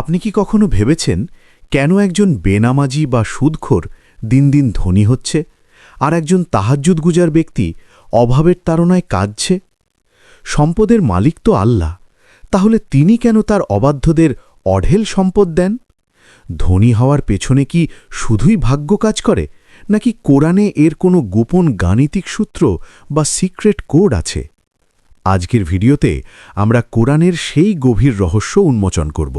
আপনি কি কখনো ভেবেছেন কেন একজন বেনামাজি বা সুদখোর দিন দিন ধনী হচ্ছে আর একজন তাহাজ্জুদ গুজার ব্যক্তি অভাবের তাড়নায় কাঁদছে? সম্পদের মালিক তো আল্লাহ, তাহলে তিনি কেন তার অবাধ্যদের অঢেল সম্পদ দেন? ধনী হওয়ার পেছনে কি শুধুই ভাগ্য কাজ করে, নাকি কোরআনে এর কোনো গোপন গাণিতিক সূত্র বা সিক্রেট কোড আছে? আজকের ভিডিওতে আমরা কোরআনের সেই গভীর রহস্য উন্মোচন করব।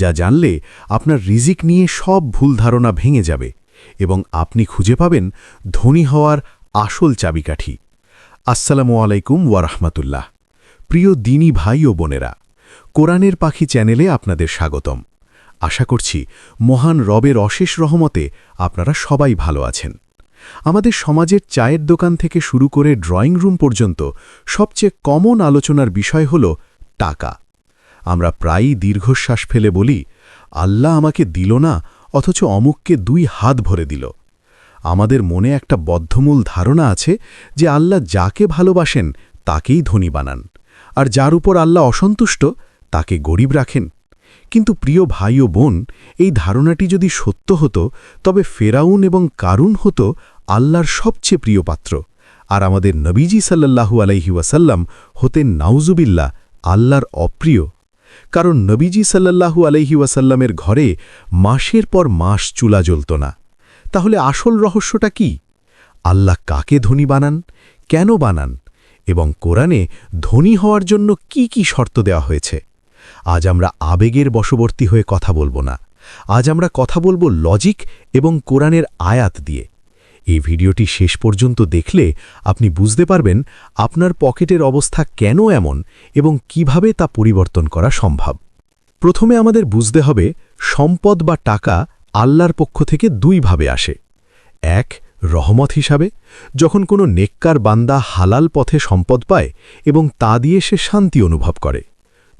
যা জানলে আপনার রিজিক নিয়ে সব ভুল ধারণা ভেঙে যাবে এবং আপনি খুঁজে পাবেন ধনী হওয়ার আসল চাবিকাঠি। আসসালামু আলাইকুম ওয়ারহমাতুল্লাহ প্রিয় দিনী ভাই ও বোনেরা, কোরআনের পাখি চ্যানেলে আপনাদের স্বাগতম। আশা করছি মহান রবের অশেষ রহমতে আপনারা সবাই ভালো আছেন। আমাদের সমাজের চায়ের দোকান থেকে শুরু করে ড্রয়িং রুম পর্যন্ত সবচেয়ে কমন আলোচনার বিষয় হল টাকা। আমরা প্রায়ই দীর্ঘশ্বাস ফেলে বলি, আল্লাহ আমাকে দিল না, অথচ অমুককে দুই হাত ভরে দিল। আমাদের মনে একটা বদ্ধমূল ধারণা আছে যে আল্লাহ যাকে ভালোবাসেন, তাকেই ধনী বানান, আর যার উপর আল্লাহ অসন্তুষ্ট, তাকে গরিব রাখেন। কিন্তু প্রিয় ভাই ও বোন, এই ধারণাটি যদি সত্য হতো, তবে ফেরাউন এবং কারুন হতো আল্লাহর সবচেয়ে প্রিয় পাত্র, আর আমাদের নবীজি সাল্লাল্লাহু আলাইহি ওয়াসাল্লাম হতেন নাউজুবিল্লা আল্লাহর অপ্রিয় কারণ নবীজি সাল্লাল্লাহু আলাইহি ওয়াসাল্লামের ঘরে মাসের পর মাস চুলা জ্বলত না। তাহলে আসল রহস্যটা কি? আল্লাহ কাকে ধনী বানান? কেন বানান? এবং কোরআনে ধনী হওয়ার জন্য কি কি শর্ত দেওয়া হয়েছে? আজ আমরা আবেগের বশবর্তী হয়ে কথা বলব না। আজ আমরা কথা বলব লজিক এবং কোরআনের আয়াত দিয়ে। এই ভিডিওটি শেষ পর্যন্ত দেখলে আপনি বুঝতে পারবেন আপনার পকেটের অবস্থা কেন এমন এবং কীভাবে তা পরিবর্তন করা সম্ভব। প্রথমে আমাদের বুঝতে হবে সম্পদ বা টাকা আল্লাহর পক্ষ থেকে দুইভাবে আসে। এক, রহমত হিসাবে, যখন কোনো নেককার বান্দা হালাল পথে সম্পদ পায় এবং তা দিয়ে সে শান্তি অনুভব করে।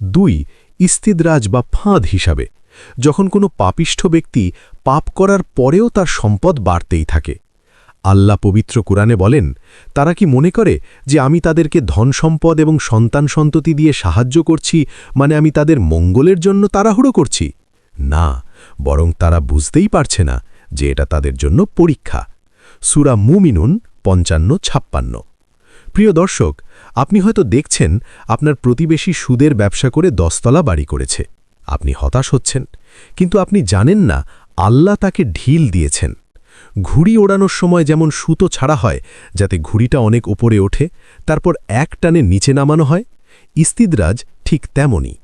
দুই, ইস্তিদরাজ বা ফাঁদ হিসাবে, যখন কোনো পাপিষ্ঠ ব্যক্তি পাপ করার পরেও তার সম্পদ বাড়তেই থাকে। আল্লাহ পবিত্র কোরআনে বলেন, তারা কি মনে করে যে আমি তাদেরকে ধন সম্পদ এবং সন্তান সন্ততি দিয়ে সাহায্য করছি মানে আমি তাদের মঙ্গলের জন্য তাড়াহুড়ো করছি? না, বরং তারা বুঝতেই পারছে না যে এটা তাদের জন্য পরীক্ষা। সুরা মুমিনুন পঞ্চান্ন, ছাপ্পান্ন। প্রিয় দর্শক, আপনি হয়তো দেখছেন, আপনার প্রতিবেশী সুদের ব্যবসা করে দশতলা বাড়ি করেছে। আপনি হতাশ হচ্ছেন, কিন্তু আপনি জানেন না, আল্লাহ তাকে ঢিল দিয়েছেন। ঘুড়ি ওড়ানোর সময় যেমন সুতো ছাড়া হয়, যাতে ঘুড়িটা অনেক ওপরে ওঠে, তারপর এক টানে নিচে নামানো হয়, ইস্তিদরাজ ঠিক তেমনই।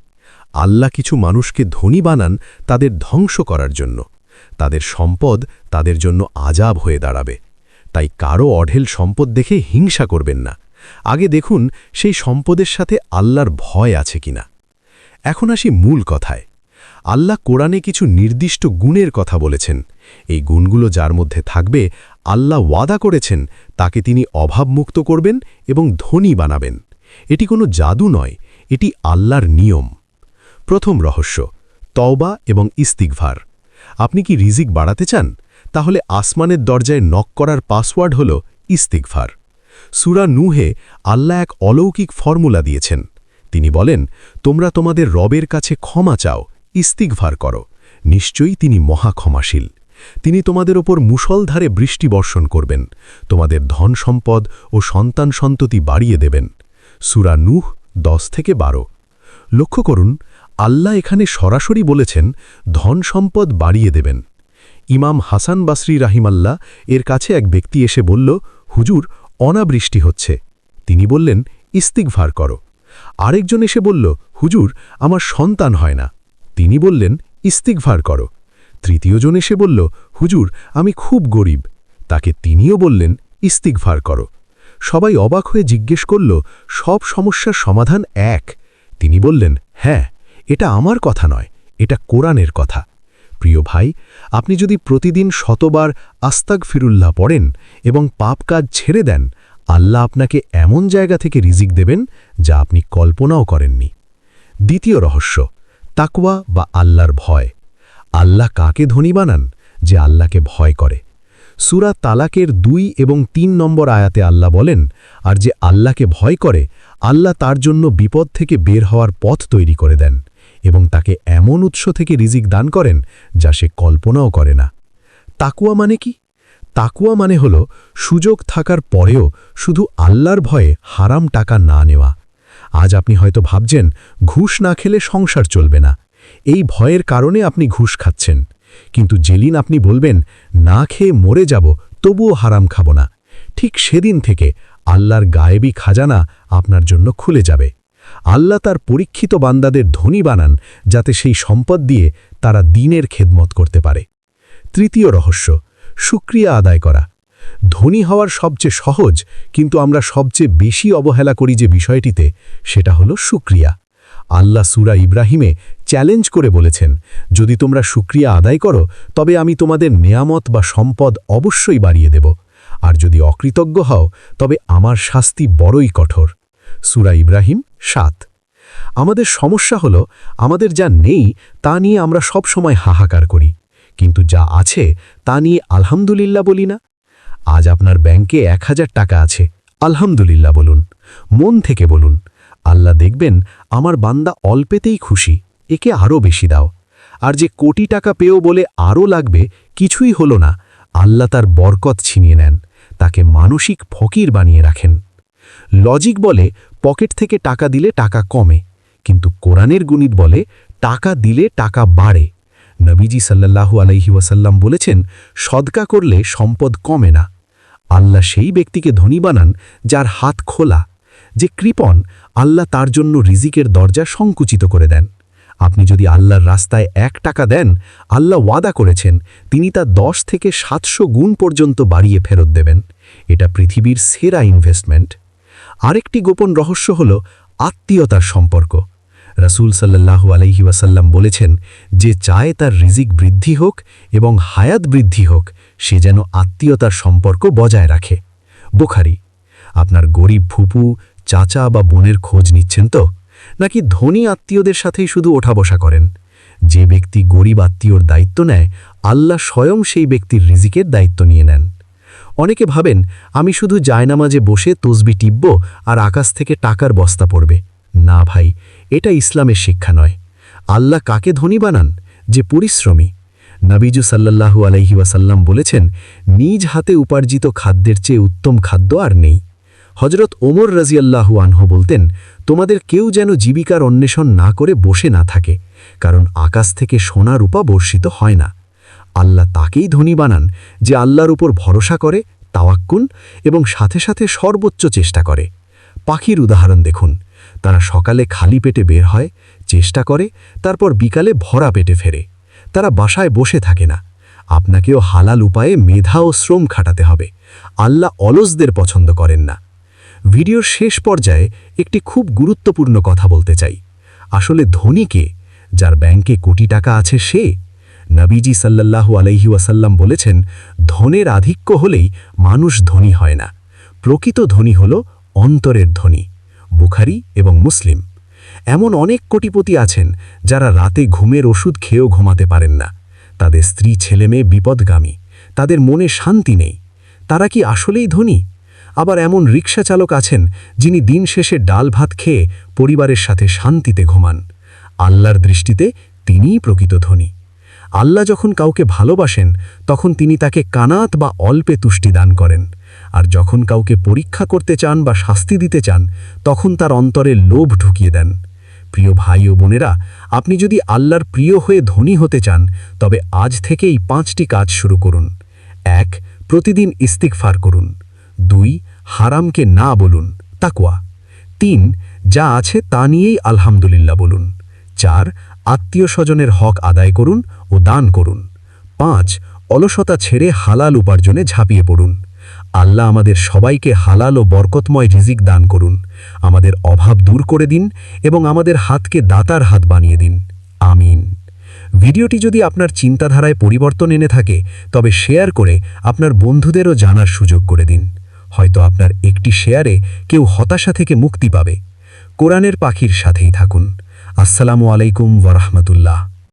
আল্লাহ কিছু মানুষকে ধনী বানান তাদের ধ্বংস করার জন্য। তাদের সম্পদ তাদের জন্য আজাব হয়ে দাঁড়াবে। তাই কারও অঢেল সম্পদ দেখে হিংসা করবেন না। আগে দেখুন সেই সম্পদের সাথে আল্লাহর ভয় আছে কিনা। এখন আসি মূল কথায়। আল্লাহ কোরআনে কিছু নির্দিষ্ট গুণের কথা বলেছেন। এই গুণগুলো যার মধ্যে থাকবে, আল্লাহ ওয়াদা করেছেন, তাকে তিনি অভাবমুক্ত করবেন এবং ধনী বানাবেন। এটি কোনো জাদু নয়, এটি আল্লাহর নিয়ম। প্রথম রহস্য, তওবা এবং ইস্তিকভার আপনি কি রিজিক বাড়াতে চান? তাহলে আসমানের দরজায় নক করার পাসওয়ার্ড হল ইস্তিকভার সুরা নুহে আল্লাহ এক অলৌকিক ফর্মুলা দিয়েছেন। তিনি বলেন, তোমরা তোমাদের রবের কাছে ক্ষমা চাও ইস্তিকভার করো। নিশ্চয়ই তিনি মহাক্ষমাশীল। তিনি তোমাদের ওপর মুসলধারে বৃষ্টি বর্ষণ করবেন। তোমাদের ধন সম্পদ ও সন্তান সন্ততি বাড়িয়ে দেবেন। সুরা নুহ দশ থেকে বারো। লক্ষ্য করুন, আল্লাহ এখানে সরাসরি বলেছেন, ধন সম্পদ বাড়িয়ে দেবেন। ইমাম হাসান বাসরি রাহিমাল্লাহ এর কাছে এক ব্যক্তি এসে বলল, হুজুর, অনাবৃষ্টি হচ্ছে। তিনি বললেন ইস্তিকভার করো। আরেকজন এসে বলল, হুজুর, আমার সন্তান হয় না। তিনি বললেন ইস্তিকভার করো। তৃতীয়জন এসে বলল, হুজুর, আমি খুব গরিব। তাকে তিনিও বললেন ইস্তিকভার করো। সবাই অবাক হয়ে জিজ্ঞেস করল, সব সমস্যার সমাধান এক? তিনি বললেন হ্যাঁ এটা আমার কথা নয়, এটা কোরআনের কথা। প্রিয় ভাই, আপনি যদি প্রতিদিন শতবার আস্তাক ফিরুল্লাহ পড়েন এবং পাপ কাজ ছেড়ে দেন, আল্লাহ আপনাকে এমন জায়গা থেকে রিজিক দেবেন যা আপনি কল্পনাও করেননি। দ্বিতীয় রহস্য তাকওয়া বা আল্লাহর ভয়। আল্লাহ কাকে ধনী বানান? যে আল্লাহকে ভয় করে। সুরা তালাকের দুই এবং তিন নম্বর আয়াতে আল্লাহ বলেন, আর যে আল্লাহকে ভয় করে, আল্লাহ তার জন্য বিপদ থেকে বের হওয়ার পথ তৈরি করে দেন এবং তাকে এমন উৎস থেকে রিজিক দান করেন যা সে কল্পনাও করে না। তাকুয়া মানে কি? তাকুয়া মানে হল সুযোগ থাকার পরেও শুধু আল্লাহর ভয়ে হারাম টাকা না নেওয়া। আজ আপনি হয়তো ভাবছেন, ঘুষ না খেলে সংসার চলবে না। এই ভয়ের কারণে আপনি ঘুষ খাচ্ছেন। কিন্তু যেদিন আপনি বলবেন, না খেয়ে মরে যাব, তবুও হারাম খাব না, ঠিক সেদিন থেকে আল্লাহর গায়েবী খাজানা আপনার জন্য খুলে যাবে। আল্লাহ তার পরীক্ষিত বান্দাদের ধনী বানান, যাতে সেই সম্পদ দিয়ে তারা দিনের খেদমত করতে পারে। তৃতীয় রহস্য সুক্রিয়া আদায় করা। ধনী হওয়ার সবচেয়ে সহজ, কিন্তু আমরা সবচেয়ে বেশি অবহেলা করি যে বিষয়টিতে, সেটা হলো সুক্রিয়া। আল্লাহ সুরা ইব্রাহিমে চ্যালেঞ্জ করে বলেছেন, যদি তোমরা সুক্রিয়া আদায় করো, তবে আমি তোমাদের নেয়ামত বা সম্পদ অবশ্যই বাড়িয়ে দেব। আর যদি অকৃতজ্ঞ হও, তবে আমার শাস্তি বড়ই কঠোর। সুরা ইব্রাহিম সাত। আমাদের সমস্যা হলো, আমাদের যা নেই, তা নিয়ে আমরা সব সময় হাহাকার করি। কিন্তু যা আছে, তা নিয়ে আলহামদুলিল্লাহ বলি না। আজ আপনার ব্যাংকে এক হাজার টাকা আছে। আলহামদুলিল্লাহ বলুন। মন থেকে বলুন। আল্লাহ দেখবেন আমার বান্দা অল্পেতেই খুশি। একে আরও বেশি দাও। আর যে কোটি টাকা পেয়েও বলে আরও লাগবে, কিছুই হলো না। আল্লাহ তার বরকত ছিনিয়ে নেন। তাকে মানসিক ফকির বানিয়ে রাখেন। লজিক বলে, পকেট থেকে টাকা দিলে টাকা কমে। কিন্তু কোরআনের গুণিত বলে, টাকা দিলে টাকা বাড়ে। নবীজি সাল্লাল্লাহু আলাইহি ওয়াসাল্লাম বলেছেন, সদকা করলে সম্পদ কমে না। আল্লাহ সেই ব্যক্তিকে ধনী বানান যার হাত খোলা। যে কৃপণ আল্লাহ তার জন্য রিজিকের দরজা সংকুচিত করে দেন। আপনি যদি আল্লাহর রাস্তায় এক টাকা দেন, আল্লাহ ওয়াদা করেছেন, তিনি তা দশ থেকে সাতশো গুণ পর্যন্ত বাড়িয়ে ফেরত দেবেন। এটা পৃথিবীর সেরা ইনভেস্টমেন্ট আরেকটি গোপন রহস্য হল আত্মীয়তার সম্পর্ক। রাসূল সাল্লাল্লাহু আলাইহি ওয়াসাল্লাম বলেছেন, যে চায় তার রিজিক বৃদ্ধি হোক এবং হায়াত বৃদ্ধি হোক, সে যেন আত্মীয়তার সম্পর্ক বজায় রাখে। বোখারি, আপনার গরিব ফুপু, চাচা বা বোনের খোঁজ নিচ্ছেন তো? নাকি ধনী আত্মীয়দের সাথেই শুধু ওঠা বসা করেন? যে ব্যক্তি গরিব আত্মীয়র দায়িত্ব নেয়, আল্লাহ স্বয়ং সেই ব্যক্তির রিজিকের দায়িত্ব নিয়ে নেন। অনেকে ভাবেন, আমি শুধু জায়নামাজে বসে তসবি টিপব আর আকাশ থেকে টাকার বস্তা পড়বে। না ভাই এটা ইসলামের শিক্ষা নয়। আল্লাহ কাকে ধনী বানান? যে পরিশ্রমী। নাবিজু সাল্লাল্লাহু আলাইহি ওয়াসাল্লাম বলেছেন, নিজ হাতে উপার্জিত খাদ্যের চেয়ে উত্তম খাদ্য আর নেই। হজরত ওমর রাজিয়াল্লাহু আনহ বলতেন, তোমাদের কেউ যেন জীবিকার অন্বেষণ না করে বসে না থাকে, কারণ আকাশ থেকে সোনা রূপা বর্ষিত হয় না। আল্লাহ তাকেই ধনী বানান, যে আল্লাহর উপর ভরসা করে তাওয়াক্কুন এবং সাথে সাথে সর্বোচ্চ চেষ্টা করে। পাখির উদাহরণ দেখুন তারা সকালে খালি পেটে বের হয়, চেষ্টা করে, তারপর বিকালে ভরা পেটে ফেরে। তারা বাসায় বসে থাকে না। আপনাকেও হালাল উপায়ে মেধা ও শ্রম খাটাতে হবে। আল্লাহ অলসদের পছন্দ করেন না। ভিডিওর শেষ পর্যায়ে একটি খুব গুরুত্বপূর্ণ কথা বলতে চাই। আসলে ধনী কে? যার ব্যাংকে কোটি টাকা আছে সে? নবীজি সাল্লাল্লাহু আলাইহি ওয়াসাল্লাম বলেছেন, ধনের আধিক্য হলেই মানুষ ধনী হয় না। প্রকৃত ধনী হল অন্তরের ধনী। বুখারি এবং মুসলিম। এমন অনেক কোটিপতি আছেন যারা রাতে ঘুমের ওষুধ খেয়েও ঘুমাতে পারেন না। তাদের স্ত্রী ছেলেমেয়ে বিপদগামী, তাদের মনে শান্তি নেই। তারা কি আসলেই ধনী? আবার এমন রিক্সা চালক আছেন যিনি দিন শেষে ডাল ভাত খেয়ে পরিবারের সাথে শান্তিতে ঘুমান। আল্লাহর দৃষ্টিতে তিনিই প্রকৃত ধনী। আল্লাহ যখন কাউকে ভালোবাসেন, তখন তিনি তাকে কানাত বা অল্পে তুষ্টি দান করেন। আর যখন কাউকে পরীক্ষা করতে চান বা শাস্তি দিতে চান, তখন তার অন্তরে লোভ ঢুকিয়ে দেন। প্রিয় ভাই ও বোনেরা, আপনি যদি আল্লাহর প্রিয় হয়ে ধনী হতে চান, তবে আজ থেকেই পাঁচটি কাজ শুরু করুন। এক, প্রতিদিন ইস্তিকফার করুন। দুই, হারামকে না বলুন তাকুয়া তিন, যা আছে তা নিয়েই আলহামদুলিল্লাহ বলুন। চার, আত্মীয় স্বজনের হক আদায় করুন ও দান করুন। পাঁচ, অলসতা ছেড়ে হালাল উপার্জনে ঝাঁপিয়ে পড়ুন। আল্লাহ আমাদের সবাইকে হালাল ও বরকতময় রিজিক দান করুন। আমাদের অভাব দূর করে দিন এবং আমাদের হাতকে দাতার হাত বানিয়ে দিন। আমিন। ভিডিওটি যদি আপনার চিন্তাধারায় পরিবর্তন এনে থাকে, তবে শেয়ার করে আপনার বন্ধুদেরও জানার সুযোগ করে দিন। হয়তো আপনার একটি শেয়ারে কেউ হতাশা থেকে মুক্তি পাবে। কোরআনের পাখির সাথেই থাকুন। আসসালামু আলাইকুম ওরহমতুল্লাহ